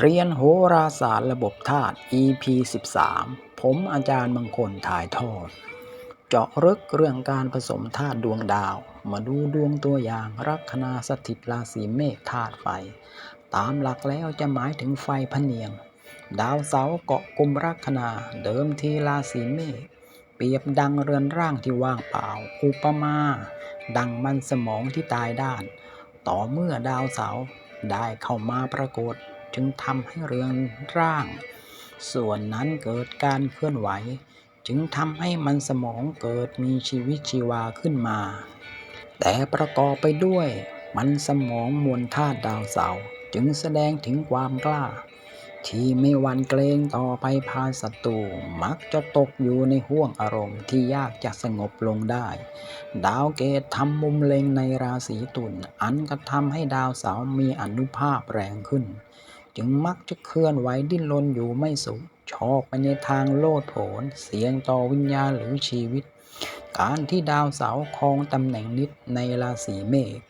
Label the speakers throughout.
Speaker 1: เรียนโหราศาสตร์ระบบธาตุ EP 13 ผมอาจารย์มงคลถ่ายทอด เจาะลึกเรื่องการผสมธาตุดวงดาว มาดูดวงตัวอย่างลัคนาสถิตราศีเมษธาตุไฟ ตามหลักแล้วจะหมายถึงไฟพเนียง ดาวเสาร์เกาะกลุ่มลัคนาเดิมทีราศีเมษเปรียบดังเรือนร่างที่ว่างเปล่า อุปมา ดังมันสมองที่ตายด้าน ต่อเมื่อดาวเสาร์ได้เข้ามาปรากฏ จึงทำให้เรือนร่าง ส่วนนั้นเกิดการเคลื่อนไหว จึงทำให้มันสมองเกิดมีชีวิตชีวาขึ้นมา แต่ประกอบไปด้วย มันสมองมวลธาตุดาวเสาร์จึงแสดงถึงความกล้า ที่ไม่หวันเกรงต่อไปพาศัตรูมักจะตกอยู่ในห่วงอารมณ์ที่ยากจะสงบลงได้ ดาวเกตทำมุมเล็งในราศีตุลอันก็ทำให้ดาวเสาร์มีอนุภาพแรงขึ้น จึงมักจะเคลื่อนไหวดิ้นรนอยู่ไม่สุขชอบไปในทางโลดโผน เสียงต่อวิญญาณหรือชีวิต การที่ดาวเสาร์ครองตำแหน่งนิดในราศีเมษ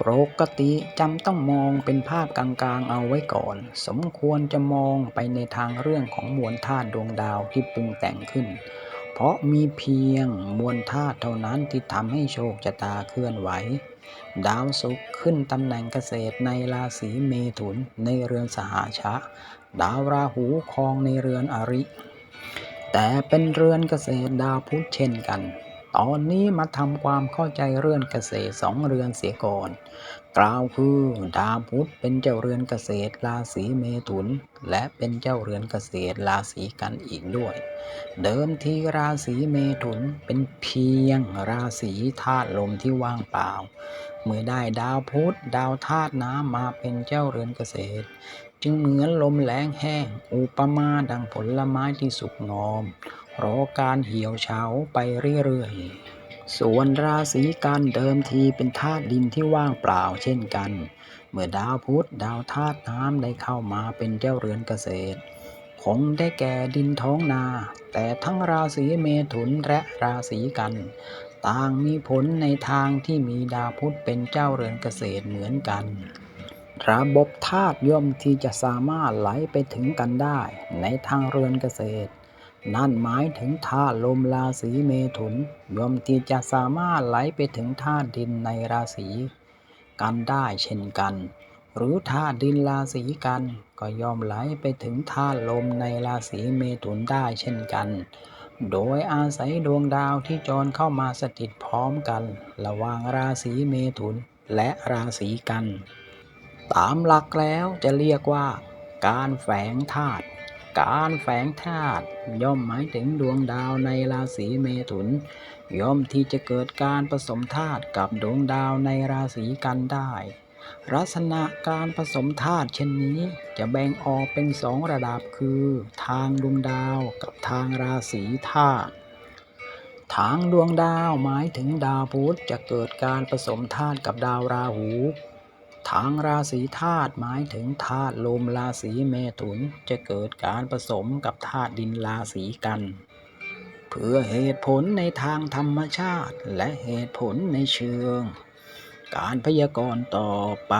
Speaker 1: ปกติจำต้องมองเป็นภาพกลางๆเอาไว้ก่อน สมควรจะมองไปในทางเรื่องของมวลธาตุดวงดาวที่ปรุงแต่งขึ้น เพราะมีเพียงมวลธาตุเท่านั้นที่ทำให้โชคชะตาเคลื่อนไหว ดาวศุกร์ขึ้นตำแหน่งเกษตรในราศีเมถุนในเรือนสหาชะ ดาวราหูครองในเรือนอริ แต่เป็นเรือนเกษตรดาวพุธเช่นกัน ตอนนี้มาทำความเข้าใจเรือนเกษตรสองเรือนเสียก่อน กล่าวคือดาวพุธเป็นเจ้าเรือนเกษตรราศีเมถุน และเป็นเจ้าเรือนเกษตรราศีกันอีกด้วย เดิมทีราศีเมถุนเป็นเพียงราศีธาตุลมที่ว่างเปล่า เมื่อได้ดาวพุธดาวธาตุน้ำมาเป็นเจ้าเรือนเกษตร จึงเหมือนลมแรงแห้ง อุปมาดังผลไม้ที่สุกงอม รอการเหี่ยวเฉาไปเรื่อยๆ ส่วนราศีกันเดิมทีเป็นธาตุดินที่ว่างเปล่าเช่นกัน เมื่อดาวพุธดาวธาตุน้ำได้เข้ามาเป็นเจ้าเรือนเกษตร คงได้แก่ดินท้องนา แต่ทั้งราศีเมถุนและราศีกัน ต่างมีผลในทางที่มีดาวพุธเป็นเจ้าเรือนเกษตรเหมือนกันระบบธาตุย่อมที่จะสามารถไหลไปถึงกันได้ในทางเรือนเกษตร นั่นหมายถึงธาตุลมราศีเมถุนย่อมที่จะสามารถไหลไปถึงธาตุดินในราศีกันได้เช่นกัน หรือธาตุดินราศีกัน ก็ย่อมไหลไปถึงธาตุลมในราศีเมถุนได้เช่นกัน โดยอาศัยดวงดาวที่จรเข้ามาสถิตพร้อมกัน ระหว่างราศีเมถุนและราศีกัน ตามหลักแล้วจะเรียกว่าการแฝงธาตุ การแฝงธาตุย่อมหมายถึงดวงดาวในราศีเมถุน ย่อมที่จะเกิดการผสมธาตุกับดวงดาวในราศีกันได้ลักษณะการผสมธาตุเช่นนี้จะแบ่งออกเป็นสองระดับคือ ทางดวงดาวกับทางราศีธาตุทางดวงดาวหมายถึงดาวพุธจะเกิดการผสมธาตุกับดาวราหู ทางราศีธาตุหมายถึงธาตุลมราศีเมถุนจะเกิดการผสมกับธาตุดินราศีกัน เพื่อเหตุผลในทางธรรมชาติและเหตุผลในเชิง การพยากรณ์ต่อไป